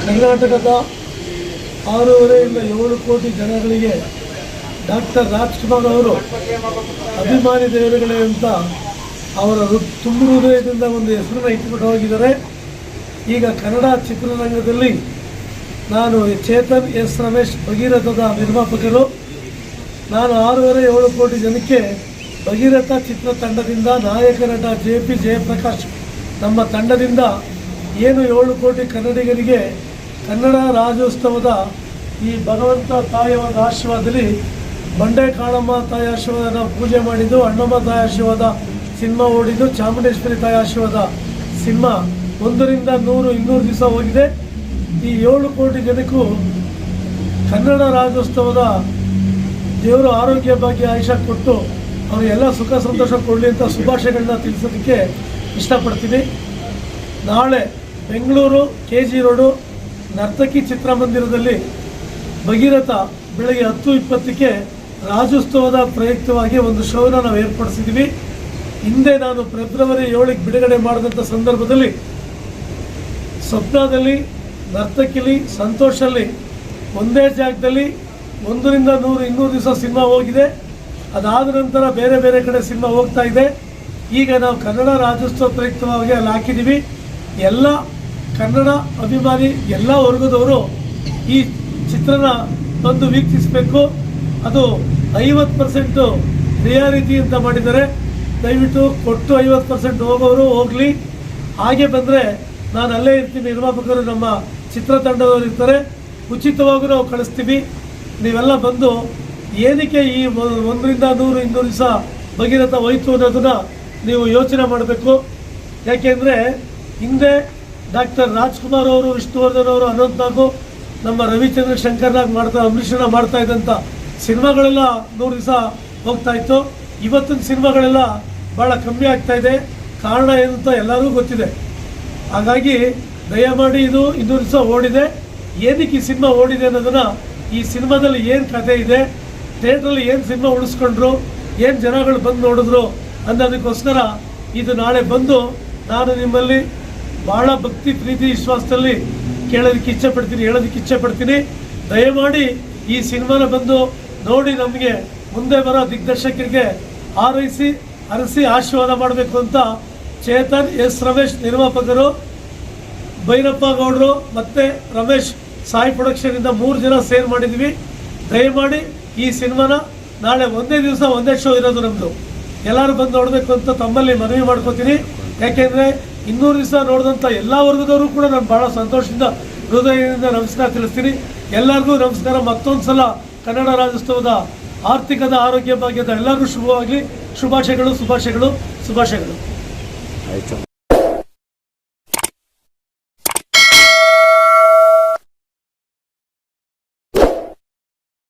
ಕರ್ನಾಟಕದ ಆರೂವರೆಯಿಂದ ಏಳು ಕೋಟಿ ಜನಗಳಿಗೆ ಡಾಕ್ಟರ್ ರಾಜ್ಕುಮಾರ್ ಅವರು ಅಭಿಮಾನಿ ದೇವರುಗಳೇ ಅಂತ ಅವರ ತುಂಬ ಹೃದಯದಿಂದ ಒಂದು ಹೆಸರನ್ನು ಇಟ್ಬಿಟ್ಟು ಹೋಗಿದ್ದಾರೆ. ಈಗ ಕನ್ನಡ ಚಿತ್ರರಂಗದಲ್ಲಿ ನಾನು ಚೇತನ್ ಎಸ್ ರಮೇಶ್ ಭಗೀರಥದ ನಿರ್ಮಾಪಕರು. ನಾನು ಆರೂವರೆ ಏಳು ಕೋಟಿ ಜನಕ್ಕೆ ಭಗೀರಥ ಚಿತ್ರತಂಡದಿಂದ ನಾಯಕ ನಟ ಜೆ ಪಿ ಜಯಪ್ರಕಾಶ್ ನಮ್ಮ ತಂಡದಿಂದ ಏನು ಏಳು ಕೋಟಿ ಕನ್ನಡಿಗರಿಗೆ ಕನ್ನಡ ರಾಜ್ಯೋತ್ಸವದ ಈ ಭಗವಂತ ಒಂದು ಆಶೀರ್ವಾದದಲ್ಲಿ ಬಂಡೆ ಕಾಳಮ್ಮ ತಾಯಿ ಆಶೀರ್ವಾದ ಪೂಜೆ ಮಾಡಿದ್ದು, ಅಣ್ಣಮ್ಮ ತಾಯಿ ಆಶೀರ್ವಾದ, ಸಿನಿಮಾ ಓಡಿದ್ದು, ಚಾಮುಂಡೇಶ್ವರಿ ತಾಯಿ ಆಶೀರ್ವಾದ ಸಿನಿಮಾ ಒಂದರಿಂದ ನೂರು ಇನ್ನೂರು ದಿವಸ ಹೋಗಿದೆ. ಈ ಏಳು ಕೋಟಿ ಜನಕ್ಕೂ ಕನ್ನಡ ರಾಜ್ಯೋತ್ಸವದ ದೇವರು ಆರೋಗ್ಯ ಭಾಗ್ಯ ಆಯುಷ ಕೊಟ್ಟು ಅವರಿಗೆಲ್ಲ ಸುಖ ಸಂತೋಷ ಕೊಡಲಿ ಅಂತ ಶುಭಾಶಯಗಳನ್ನ ತಿಳಿಸೋದಕ್ಕೆ ಇಷ್ಟಪಡ್ತೀನಿ. ನಾಳೆ Bengaluru K G road, Narthaki ಚಿತ್ರಮಂದಿರದಲ್ಲಿ ಭಗೀರಥ ಬೆಳಗ್ಗೆ ಹತ್ತು ಇಪ್ಪತ್ತಕ್ಕೆ ರಾಜ್ಯೋತ್ಸವದ ಪ್ರಯುಕ್ತವಾಗಿ ಒಂದು ಶೋನ ನಾವು ಏರ್ಪಡಿಸಿದ್ದೀವಿ ಹಿಂದೆ ನಾನು ಫೆಬ್ರವರಿ ಏಳಕ್ಕೆ ಬಿಡುಗಡೆ ಮಾಡಿದಂಥ ಸಂದರ್ಭದಲ್ಲಿ ಸ್ವಪ್ನದಲ್ಲಿ ನರ್ತಕಿಲಿ ಸಂತೋಷಲ್ಲಿ ಒಂದೇ ಜಾಗದಲ್ಲಿ ಒಂದರಿಂದ ನೂರು, ಇನ್ನೂರು ದಿವಸ ಸಿನಿಮಾ ಹೋಗಿದೆ. ಅದಾದ ನಂತರ ಬೇರೆ ಬೇರೆ ಕಡೆ ಸಿನಿಮಾ ಹೋಗ್ತಾ ಇದೆ. ಈಗ ನಾವು ಕನ್ನಡ ರಾಜ್ಯೋತ್ಸವ ಪ್ರಯುಕ್ತವಾಗಿ ಅಲ್ಲಿ ಹಾಕಿದ್ದೀವಿ. ಎಲ್ಲ ಕನ್ನಡ ಅಭಿಮಾನಿ ಎಲ್ಲ ವರ್ಗದವರು ಈ ಚಿತ್ರನ ಬಂದು ವೀಕ್ಷಿಸಬೇಕು. ಅದು ಐವತ್ತು ಪರ್ಸೆಂಟು ರಿಯಾಲಿಟಿ ಅಂತ ಮಾಡಿದ್ದಾರೆ. ದಯವಿಟ್ಟು ಕೊಟ್ಟು ಐವತ್ತು ಪರ್ಸೆಂಟ್ ಹೋಗೋರು ಹೋಗಲಿ. ಹಾಗೆ ಬಂದರೆ ನಾನು ಅಲ್ಲೇ ಇರ್ತೀನಿ ನಿರ್ಮಾಪಕರು ನಮ್ಮ ಚಿತ್ರತಂಡದವರು ಇರ್ತಾರೆ ಉಚಿತವಾಗಿ ನಾವು ಕಳಿಸ್ತೀವಿ. ನೀವೆಲ್ಲ ಬಂದು ಏನಕ್ಕೆ ಈ ಒಂದರಿಂದ ನೂರು, ಇನ್ನೂರು ದಿವಸ ಭಗೀರಥ ಹೋಯ್ತು ಅನ್ನೋದನ್ನು ನೀವು ಯೋಚನೆ ಮಾಡಬೇಕು. ಯಾಕೆಂದರೆ ಹಿಂದೆ ಡಾಕ್ಟರ್ ರಾಜ್ಕುಮಾರ್ ಅವರು, ವಿಷ್ಣುವರ್ಧನ್ ಅವರು ಅನಂತನಾಗು ನಮ್ಮ ರವಿಚಂದ್ರ ಶಂಕರ್ನಾಗ್ ಮಾಡ್ತಾ ಅಂಬರೀಷನ ಮಾಡ್ತಾ ಇದ್ದಂಥ ಸಿನಿಮಾಗಳೆಲ್ಲ ನೂರು ದಿವಸ ಹೋಗ್ತಾ ಇತ್ತು. ಇವತ್ತಿನ ಸಿನಿಮಾಗಳೆಲ್ಲ ಭಾಳ ಕಮ್ಮಿ ಆಗ್ತಾ ಇದೆ. ಕಾರಣ ಏನು ಅಂತ ಎಲ್ಲರಿಗೂ ಗೊತ್ತಿದೆ. ಹಾಗಾಗಿ ದಯಮಾಡಿ ಇದು ಇನ್ನೂರು ದಿವಸ ಓಡಿದೆ. ಏನಕ್ಕೆ ಈ ಸಿನಿಮಾ ಓಡಿದೆ ಅನ್ನೋದನ್ನು ಈ ಸಿನಿಮಾದಲ್ಲಿ ಏನು ಕಥೆ ಇದೆ ಥಿಯೇಟ್ರಲ್ಲಿ ಏನು ಸಿನಿಮಾ ಉಳಿಸ್ಕೊಂಡ್ರು, ಏನು ಜನಗಳು ಬಂದು ನೋಡಿದ್ರು ಅನ್ನೋದಕ್ಕೋಸ್ಕರ ಇದು ನಾಳೆ ಬಂದು ನಾನು ನಿಮ್ಮಲ್ಲಿ ಭಾಳ ಭಕ್ತಿ, ಪ್ರೀತಿ, ವಿಶ್ವಾಸದಲ್ಲಿ ಕೇಳೋದಕ್ಕೆ ಇಚ್ಛೆ ಪಡ್ತೀನಿ ಹೇಳೋದಕ್ಕೆ ಇಚ್ಛೆ ಪಡ್ತೀನಿ ದಯಮಾಡಿ ಈ ಸಿನಿಮಾನ ಬಂದು ನೋಡಿ ನಮಗೆ ಮುಂದೆ ಬರೋ ದಿಗ್ದರ್ಶಕರಿಗೆ ಹಾರೈಸಿ ಹರಸಿ ಆಶೀರ್ವಾದ ಮಾಡಬೇಕು ಅಂತ ಚೇತನ್ ಎಸ್ ರಮೇಶ್ ನಿರ್ಮಾಪಕರು ಭೈರಪ್ಪ ಗೌಡರು ಮತ್ತು ರಮೇಶ್ ಸಾಯಿ ಪ್ರೊಡಕ್ಷನಿಂದ ಮೂರು ಜನ ಸೇರ್ ಮಾಡಿದ್ವಿ. ದಯಮಾಡಿ ಈ ಸಿನಿಮಾನ ನಾಳೆ ಒಂದೇ ದಿವಸ ಒಂದೇ ಶೋ ಇರೋದು ನಮ್ಮದು ಎಲ್ಲರೂ ಬಂದು ನೋಡಬೇಕು ಅಂತ ತಮ್ಮಲ್ಲಿ ಮನವಿ ಮಾಡ್ಕೋತೀನಿ. ಯಾಕೆಂದರೆ ಇನ್ನೂರು ದಿವಸ ನೋಡಿದಂಥ ಎಲ್ಲ ವರ್ಗದವರು ಕೂಡ ನಾನು ಭಾಳ ಸಂತೋಷದಿಂದ, ಹೃದಯದಿಂದ ನಮಸ್ಕಾರ ತಿಳಿಸ್ತೀನಿ. ಎಲ್ಲರಿಗೂ ನಮಸ್ಕಾರ. ಮತ್ತೊಂದು ಸಲ ಕನ್ನಡ ರಾಜ್ಯೋತ್ಸವದ ಆರ್ಥಿಕದ ಆರೋಗ್ಯ ಭಾಗ್ಯದ ಎಲ್ಲರಿಗೂ ಶುಭವಾಗಲಿ. ಶುಭಾಶಯಗಳು ಶುಭಾಶಯಗಳು ಶುಭಾಶಯಗಳು. ಆಯಿತು.